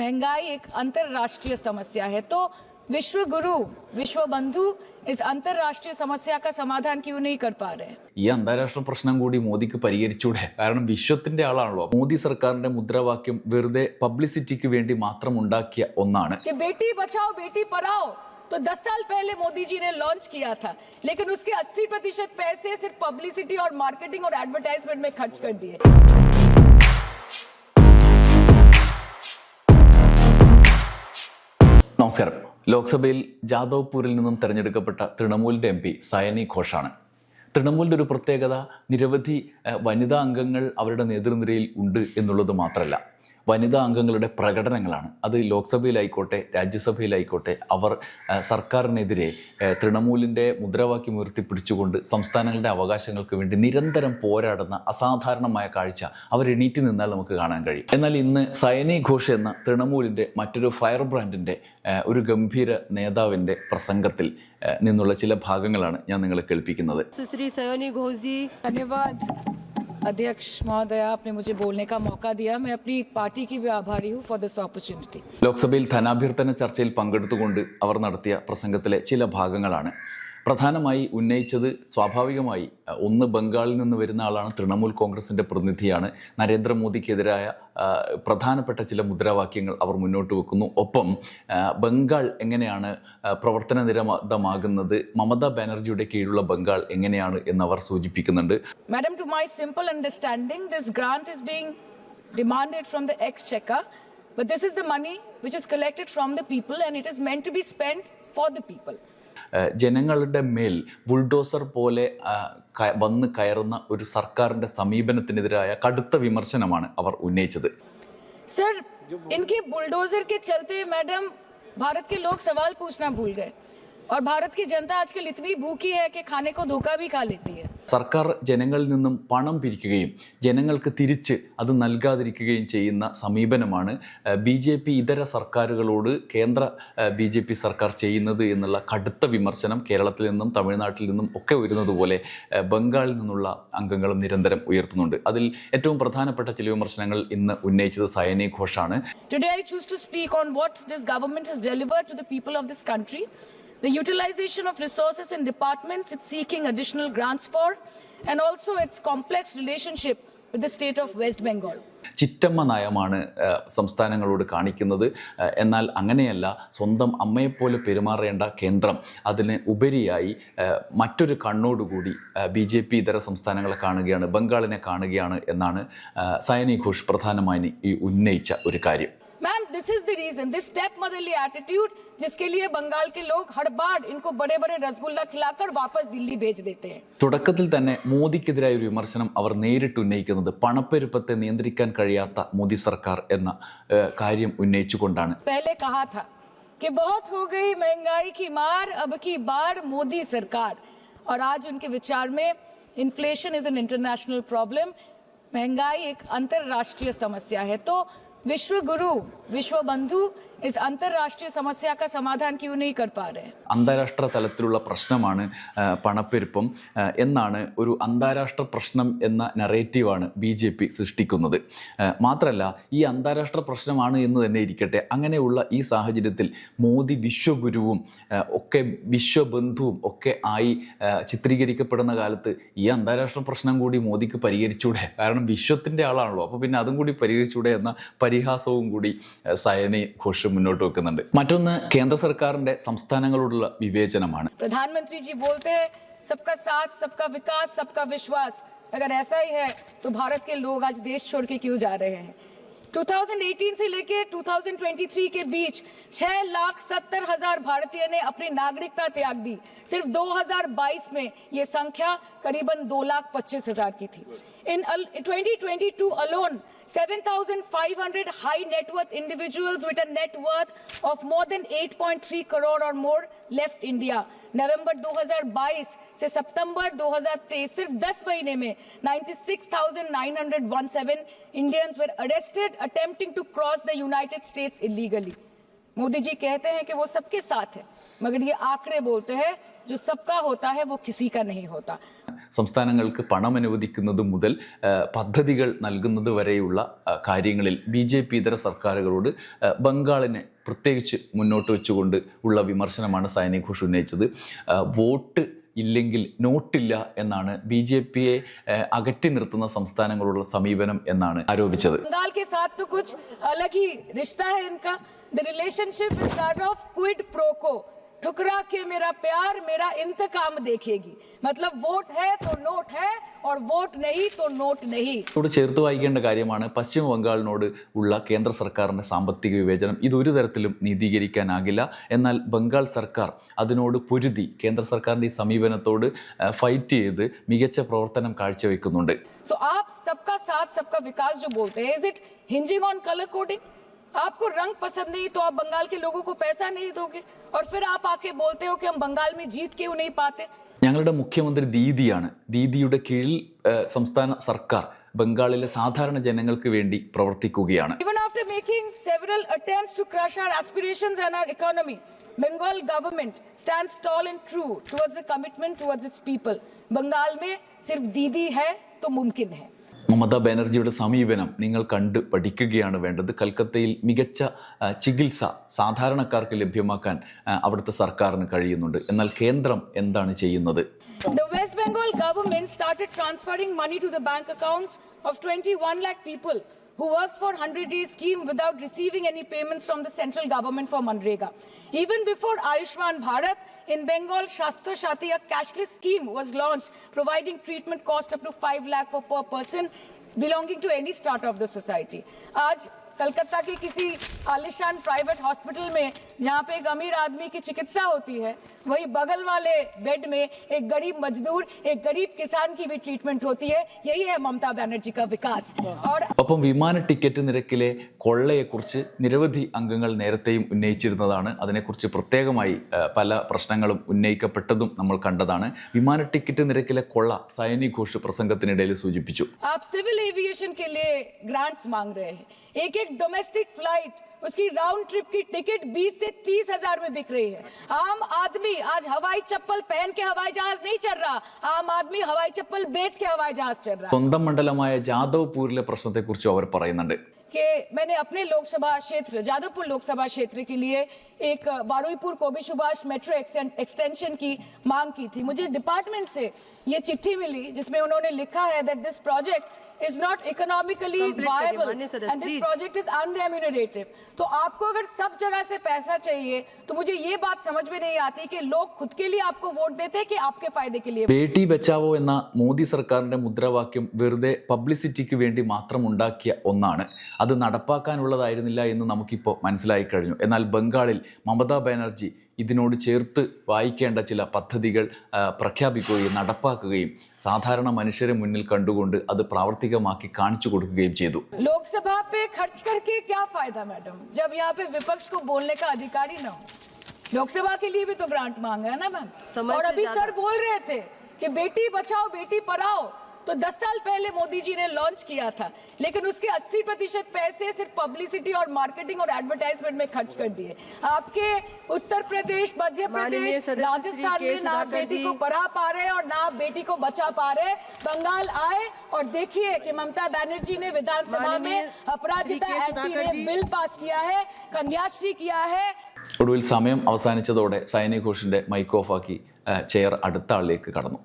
महंगाई एक अंतर्राष्ट्रीय समस्या है तो विश्व गुरु विश्व बंधु इस अंतर्राष्ट्रीय समस्या का समाधान क्यों नहीं कर पा रहे हैं ഈ അന്താരാഷ്ട്ര പ്രശ്നം കൂടി മോദിക്ക് പരിഹരിച്ചൂടെ കാരണം വിശ്വത്തിന്റെ ആളാണല്ലോ മോദി സർക്കാരിന്റെ മുദ്രാവാക്യം വെറുതെ പബ്ലിസിറ്റിക്ക് വേണ്ടി മാത്രം ഉണ്ടാക്കിയ ഒന്നാണ് कि बेटी बचाओ बेटी पढ़ाओ तो 10 साल पहले मोदी जी ने लॉन्च किया था लेकिन उसके 80 प्रतिशत पैसे सिर्फ पब्लिसिटी और मार्केटिंग और एडवर्टाइजमेंट में खर्च कर दिए നമസ്കാരം. ലോക്സഭയിൽ ജാദവ്പൂരിൽ നിന്നും തെരഞ്ഞെടുക്കപ്പെട്ട തൃണമൂലിന്റെ എം പി സയനി ഘോഷാണ്. തൃണമൂലിന്റെ ഒരു പ്രത്യേകത നിരവധി വനിതാ അംഗങ്ങൾ അവരുടെ നേതൃനിരയിൽ ഉണ്ട് എന്നുള്ളത് മാത്രമല്ല വനിതാ അംഗങ്ങളുടെ പ്രകടനങ്ങളാണ്. അത് ലോക്സഭയിലായിക്കോട്ടെ രാജ്യസഭയിലായിക്കോട്ടെ അവർ സർക്കാരിനെതിരെ തൃണമൂലിന്റെ മുദ്രാവാക്യം ഉയർത്തിപ്പിടിച്ചുകൊണ്ട് സംസ്ഥാനങ്ങളുടെ അവകാശങ്ങൾക്ക് വേണ്ടി നിരന്തരം പോരാടുന്ന അസാധാരണമായ കാഴ്ച അവർ എണീറ്റ് നിന്നാൽ നമുക്ക് കാണാൻ കഴിയും. എന്നാൽ ഇന്ന് സയനി ഘോഷ് എന്ന തൃണമൂലിന്റെ മറ്റൊരു ഫയർ ബ്രാൻഡിന്റെ ഒരു ഗംഭീര നേതാവിന്റെ പ്രസംഗത്തിൽ നിന്നുള്ള ചില ഭാഗങ്ങളാണ് ഞാൻ നിങ്ങളെ കേൾപ്പിക്കുന്നത്. ശ്രീ സയോനി ഘോഷ് ധന്യവാദ്. अध्यक्ष महोदया आपने मुझे बोलने का मौका दिया मैं अपनी पार्टी की भी आभारी हूँ फॉर दिस अपॉर्चुनिटी ലോക്സഭയിൽ ധനാഭ്യർത്ഥന ചർച്ചയിൽ പങ്കെടുത്തുകൊണ്ട് അവർ നടത്തിയ പ്രസംഗത്തിലെ ചില ഭാഗങ്ങളാണ് പ്രധാനമായി ഉന്നയിച്ചത് സ്വാഭാവികമായി ഒന്ന് ബംഗാളിൽ നിന്ന് വരുന്ന ആളാണ് തൃണമൂൽ കോൺഗ്രസിന്റെ പ്രതിനിധിയാണ്. നരേന്ദ്രമോദിക്കെതിരായ പ്രധാനപ്പെട്ട ചില മുദ്രാവാക്യങ്ങൾ അവർ മുന്നോട്ട് വെക്കുന്നു. ഒപ്പം ബംഗാൾ എങ്ങനെയാണ് പ്രവർത്തന നിരമതമാകുന്നത് മമതാ ബാനർജിയുടെ കീഴിലുള്ള ബംഗാൾ എങ്ങനെയാണ് എന്ന് അവർ സൂചിപ്പിക്കുന്നുണ്ട് to my simple understanding this grant is being demanded from the exchequer, but this is the money which is collected from the people and it is meant to be spent for the people. ഏഹ് ജനങ്ങളുടെ മേൽ bulldozer പോലെ ആ, ക- വന്ന് കയറുന്ന ഒരു സർക്കാരിൻ്റെ സമീപനത്തിനെതിരായ കടുത്ത വിമർശനമാണ് അവർ ഉന്നയിച്ചത് सर इनके बुलडोजर के चलते मैडम भारत के लोग सवाल पूछना भूल गए और भारत की जनता आजकल इतनी भूखी है कि खाने को धोखा भी खा लेती है സർക്കാർ ജനങ്ങളിൽ നിന്നും പണം പിരിക്കുകയും ജനങ്ങൾക്ക് തിരിച്ച് അത് നൽകാതിരിക്കുകയും ചെയ്യുന്ന സമീപനമാണ് ബി ജെ പി ഇതര സർക്കാരുകളോട് കേന്ദ്ര ബി ജെ പി സർക്കാർ ചെയ്യുന്നത് എന്നുള്ള കടുത്ത വിമർശനം കേരളത്തിൽ നിന്നും തമിഴ്നാട്ടിൽ നിന്നും ഒക്കെ ഉയരുന്നത് പോലെ ബംഗാളിൽ നിന്നുള്ള അംഗങ്ങളും നിരന്തരം ഉയർത്തുന്നുണ്ട്. അതിൽ ഏറ്റവും പ്രധാനപ്പെട്ട ചില വിമർശനങ്ങൾ ഇന്ന് ഉന്നയിച്ചത് സയനി ഘോഷാണ്. Today, I choose to speak on what this government has delivered to the people of this country, the utilization of resources in departments it's seeking additional grants for, and also its complex relationship with the state of West Bengal. ചിറ്റമ്മ നയമാണ് സംസ്ഥാനങ്ങളോട് കാണിക്കുന്നത് എന്നാൽ അങ്ങനെയല്ല സ്വന്തം അമ്മയെപ്പോലെ പെരുമാറേണ്ട കേന്ദ്രം അതിന് ഉപരിയായി മറ്റൊരു കണ്ണോടുകൂടി ബി ജെ പി ഇതര സംസ്ഥാനങ്ങളെ കാണുകയാണ് ബംഗാളിനെ കാണുകയാണ് എന്നാണ് സയനി ഘോഷ് പ്രധാനമായി ഉന്നയിച്ച ഒരു കാര്യം Ma'am, this is the reason, this step motherly attitude, जिसके लिए बंगाल के लोग हर बार इनको बड़े बड़े रसगुल्ला खिलाकर वापस दिल्ली भेज देते हैं തുടക്കത്തിൽ തന്നെ മോദിക്കെതിരായ ഒരു വിമർശനം അവർ നേരിട്ട് ഉന്നയിക്കുന്നത് പണപ്പെരുപ്പത്തെ നിയന്ത്രിക്കാൻ കഴിയാത്ത മോദി സർക്കാർ എന്ന ഏഹ്, കാര്യം ഉന്നയിച്ചുകൊണ്ടാണ് पहले कहा था कि बहुत हो गई महंगाई की मार अब की बार मोदी सरकार और आज उनके विचार में inflation is an international problem महंगाई एक अंतरराष्ट्रीय समस्या है तो विश्व गुरु विश्व बंधु इस अंतरराष्ट्रीय समस्या का समाधान क्यों नहीं कर पा रहे हैं അന്താരാഷ്ട്ര തലത്തിലുള്ള പ്രശ്നമാണ് ആ, പണപ്പെരുപ്പം ആ, എന്നാണ് ഒരു അന്താരാഷ്ട്ര പ്രശ്നം എന്ന നറേറ്റീവാണ് ബി ജെ പി സൃഷ്ടിക്കുന്നത് ആ, മാത്രമല്ല ഈ അന്താരാഷ്ട്ര പ്രശ്നമാണ് എന്ന് തന്നെ ഇരിക്കട്ടെ അങ്ങനെയുള്ള ഈ സാഹചര്യത്തിൽ മോദി വിശ്വഗുരുവും ആ, ഒക്കെ വിശ്വബന്ധുവും ഒക്കെ ആയി ആ, ചിത്രീകരിക്കപ്പെടുന്ന കാലത്ത് ഈ അന്താരാഷ്ട്ര പ്രശ്നം കൂടി മോദിക്ക് പരിഹരിച്ചൂടെ കാരണം വിശ്വത്തിൻ്റെ ആളാണല്ലോ അപ്പോൾ പിന്നെ അതും കൂടി പരിഹരിച്ചൂടെ എന്ന പരിഹാസവും കൂടി ആ, സയനി ഘോഷ് മുന്നോട്ട് വെക്കുന്നുണ്ട് മറ്റൊന്ന് കേന്ദ്ര സർക്കാരിൻ്റെ സംസ്ഥാനങ്ങളോടുള്ള വിവേചനമാണ് प्रधानमंत्री जी बोलते हैं सबका साथ सबका विकास सबका विश्वास अगर ऐसा ही है तो भारत के लोग आज देश छोड़ के क्यों जा रहे हैं 2018 से लेके 2023 के बीच छह लाख सत्तर हजार भारतीय ने अपनी नागरिकता त्याग दी सिर्फ 2022 में ये संख्या करीबन दो लाख पच्चीस हजार की थी इन अल- 2022 alone 7,500 high net worth individuals with a net worth of more than 8.3 crore or more left India. नवंबर 2022 से सितंबर 2023 सिर्फ़ 10 महीने में 96,917 Indians were arrested attempting to cross the United States illegally. Modi ji कहते हैं कि वो सबके साथ है മകര ഈ ആക്രെ ബോൾത്തെ ജോ സബ്കാ ഹോത്താ ഹെ വോ കിസി കാ നഹി ഹോത്താ സംസ്ഥാനങ്ങൾക്ക് പണം അനുവദിക്കുന്നത് മുതൽ പദ്ധതികൾ നൽകുന്നത് വരെയുള്ള കാര്യങ്ങളിൽ ബി ജെ പി ഇതര സർക്കാരുകളോട് ബംഗാളിനെ പ്രത്യേകിച്ച് മുന്നോട്ട് വെച്ചുകൊണ്ട് ഉള്ള വിമർശനമാണ് സൈനി ഘോഷ് ഉന്നയിച്ചത്. വോട്ട് ഇല്ലെങ്കിൽ നോട്ടില്ല എന്നാണ് ബി ജെ പിയെ അകറ്റി നിർത്തുന്ന സംസ്ഥാനങ്ങളുള്ള സമീപനം എന്നാണ് ആരോപിച്ചത്. റിലേഷൻഷിപ്പ് ठुकरा के मेरा प्यार मेरा इंतकाम देखेगी। मतलब വോട്ട് ഹേ തോ നോട്ട് ഹേ ഓർ വോട്ട് നഹി തോ നോട്ട് നഹി ഇവിടെ ചേർത്ത് വായിക്കേണ്ട കാര്യമാണ് പശ്ചിമ ബംഗാളിനോട് ഉള്ള കേന്ദ്ര സർക്കാരിന്റെ സാമ്പത്തിക വിവേചനം. ഇത് ഒരു തരത്തിലും നീതീകരിക്കാനാകില്ല. എന്നാൽ ബംഗാൾ സർക്കാർ അതിനോട് പൊരുതി കേന്ദ്ര സർക്കാരിന്റെ ഈ സമീപനത്തോട് ഫൈറ്റ് ചെയ്ത് മികച്ച പ്രവർത്തനം കാഴ്ചവെക്കുന്നുണ്ട്. സോ ആപ് സബ്കാ സാത്ത് സബ്കാ വികാസ് ജോ ബോൾത്തെ is it hinging on colour coding आपको रंग पसंद नहीं तो आप बंगाल के लोगों को पैसा नहीं दोगे और फिर आप आके बोलते हो कि हम बंगाल में जीत क्यों नहीं पाते ഞങ്ങളുടെ മുഖ്യമന്ത്രി ദീദിയാണ് ദീദിയുടെ കീഴിൽ ആ, സംസ്ഥാന സർക്കാർ ബംഗാളിലെ സാധാരണ ജനങ്ങൾക്ക് വേണ്ടി പ്രവർത്തിക്കുകയാണ് Even after making several attempts to crush our aspirations and our economy, Bengal government stands tall and true towards the commitment towards its people. Bengal में सिर्फ दीदी है तो मुमकिन है മമതാ ബാനർജിയുടെ സമീപനം നിങ്ങൾ കണ്ട് പഠിക്കുകയാണ് വേണ്ടത്. കൽക്കത്തയിൽ മികച്ച ചികിത്സ സാധാരണക്കാർക്ക് ലഭ്യമാക്കാൻ അവിടുത്തെ സർക്കാരിന് കഴിയുന്നുണ്ട്. എന്നാൽ കേന്ദ്രം എന്താണ് ചെയ്യുന്നത്? The West Bengal government started transferring money to the bank accounts of 21 lakh people. Who worked for 100 day scheme without receiving any payments from the central government for Manrega. Even before Ayushman Bharat, in Bengal, Shastra Shati, a cashless scheme was launched, providing treatment cost up to 5 lakh for per person belonging to any strata of the society. आज कलकत्ता के किसी आलिशान private hospital में जहां पे एक अमीर आदमी की चिकित्सा होती है वही बगल वाले बेड में एक गरीब मजदूर एक गरीब किसान की भी ट्रीटमेंट होती है यही है ममता बनर्जी का विकास और ഒപ്പം വിമാന ടിക്കറ്റ് നിരക്കിലെ കൊള്ളയെക്കുറിച്ച് നിരവധി അംഗങ്ങൾ നേരത്തെയും ഉന്നയിച്ചിരുന്നതാണ് അതിനെക്കുറിച്ച് പ്രത്യേകമായി ആ, പല പ്രശ്നങ്ങളും ഉന്നയിക്കപ്പെട്ടതും നമ്മൾ കണ്ടതാണ് വിമാന ടിക്കറ്റ് നിരക്കിലെ കൊള്ള സൈനി ഘോഷ് പ്രസംഗത്തിനിടയിൽ സൂചിപ്പിച്ചു आप सिविल एविएशन के लिए ग्रांट्स मांग रहे हैं एक एक डोमेस्टिक फ्लाइट उसकी राउंड ट्रिप की टिकट 20 से 30 हजार में बिक रही है आम आदमी आज हवाई चप्पल पहन के हवाई जहाज नहीं चल रहा आम आदमी हवाई चप्पल बेच के हवाई जहाज चल रहा है സ്വന്തം മണ്ഡലമായ ജാദവ്പൂരിലെ പ്രശ്നത്തെക്കുറിച്ചും അവർ പറയുന്നുണ്ട് कि मैंने अपने लोकसभा क्षेत्र जादवपुर लोकसभा क्षेत्र के लिए एक बारुईपुर कोबी सुभाष मेट्रो एक्सटेंशन की मांग की थी मुझे डिपार्टमेंट से ये चिट्ठी मिली जिसमें उन्होंने लिखा है that this project is not economically Complete करिए, वायबल माननीय सदस्य, and this please. Project is unremunerative तो आपको अगर सब जगह से पैसा चाहिए तो मुझे ये बात समझ में नहीं आती कि लोग खुद के लिए आपको वोट देते हैं कि आपके फायदे के लिए ബേട്ടി ബച്ചാവോ എന്ന മോദി സർക്കാരിന്റെ മുദ്രാവാക്യം വെറുതെ പബ്ലിസിറ്റിക്ക് വേണ്ടി മാത്രം ഉണ്ടാക്കിയ ഒന്നാണ് അത് നടപ്പാക്കാനുള്ളതായിരുന്നില്ല എന്ന് നമുക്കിപ്പോൾ മനസ്സിലായി കഴിഞ്ഞു എന്നാൽ ബംഗാളിൽ മമതാ ബാനർജി ഇതിനോട് ചേർത്ത് വായിക്കേണ്ട ചില പദ്ധതികൾ ആ, പ്രഖ്യാപിക്കുകയും നടപ്പാക്കുകയും സാധാരണ മനുഷ്യരെ മുന്നിൽ കണ്ടുകൊണ്ട് അത് പ്രാവർത്തികമാക്കി കാണിച്ചു കൊടുക്കുകയും ചെയ്തു लोकसभा पे खर्च करके क्या फायदा मैडम जब यहाँ पे विपक्ष को बोलने का अधिकार ही ना हो लोकसभा के लिए भी तो ग्रांट मांगा है ना मैम समय और से अभी ज्यादा। सर बोल रहे थे कि बेटी बचाओ बेटी पढ़ाओ तो 10 साल पहले मोदी जी ने लॉन्च किया था लेकिन उसके 80 प्रतिशत पैसे सिर्फ पब्लिसिटी और मार्केटिंग और एडवर्टाइजमेंट में खर्च कर दिए आपके उत्तर प्रदेश मध्य माननीय प्रदेश सदस्य श्री राजस्थान के में ना आप सुधाकर बेटी जी। को पढ़ा पा रहे और ना आप बेटी को बचा पा रहे बंगाल आए और देखिए कि ममता बनर्जी ने विधानसभा में माननीय अपराजिता श्री के एक्ट सुधाकर में जी। बिल पास किया है कन्याश्री किया है ഒടുവിൽ സമയം അവസാനിച്ചതോടെ സൈനി ഘോഷിന്റെ മൈക്ക് ഓഫാക്കി ആ, ചെയർ അടുത്ത ആളിലേക്ക് കടന്നു